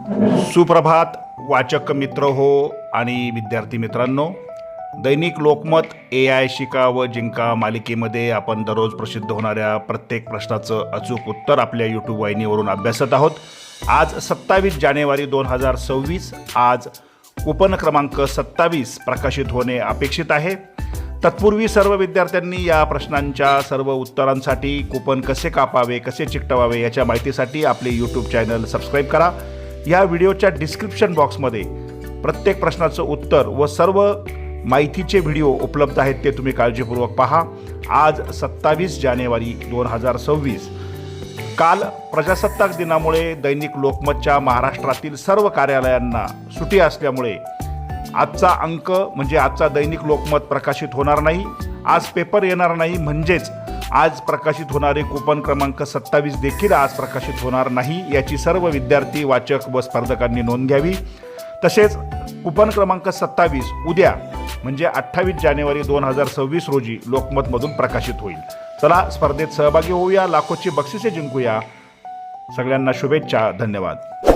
सुप्रभात वाचक मित्र हो आणि विद्यार्थी मित्रांनो. दैनिक लोकमत ए आय शिका व जिंका मालिकेमध्ये आपण दररोज प्रसिद्ध होणाऱ्या प्रत्येक प्रश्नाचं अचूक उत्तर आपल्या यूट्यूब वाहिनीवरून अभ्यासत आहोत. आज सत्तावीस जानेवारी दोन हजार सव्वीस आज कुपन क्रमांक सत्तावीस प्रकाशित होणे अपेक्षित आहे. तत्पूर्वी सर्व विद्यार्थ्यांनी या प्रश्नांच्या सर्व उत्तरांसाठी कुपन कसे कापावे कसे चिकटवावे याच्या माहितीसाठी आपले यूट्यूब चॅनल सबस्क्राईब करा. या व्हिडिओच्या डिस्क्रिप्शन बॉक्समध्ये प्रत्येक प्रश्नाचं उत्तर व सर्व माहितीचे व्हिडिओ उपलब्ध आहेत ते तुम्ही काळजीपूर्वक पहा. आज सत्तावीस जानेवारी दोन हजार सव्वीस. काल प्रजासत्ताक दिनामुळे दैनिक लोकमतच्या महाराष्ट्रातील सर्व कार्यालयांना सुटी असल्यामुळे आजचा अंक म्हणजे आजचा दैनिक लोकमत प्रकाशित होणार नाही. आज पेपर येणार नाही म्हणजेच आज प्रकाशित होणारे कुपन क्रमांक सत्तावीस देखील आज प्रकाशित होणार नाही याची सर्व विद्यार्थी वाचक व स्पर्धकांनी नोंद घ्यावी. तसेच कुपन क्रमांक सत्तावीस उद्या म्हणजे अठ्ठावीस जानेवारी दोन हजार सव्वीस रोजी लोकमतमधून प्रकाशित होईल. चला स्पर्धेत सहभागी होऊया लाखोची बक्षिसे जिंकूया. सगळ्यांना शुभेच्छा धन्यवाद.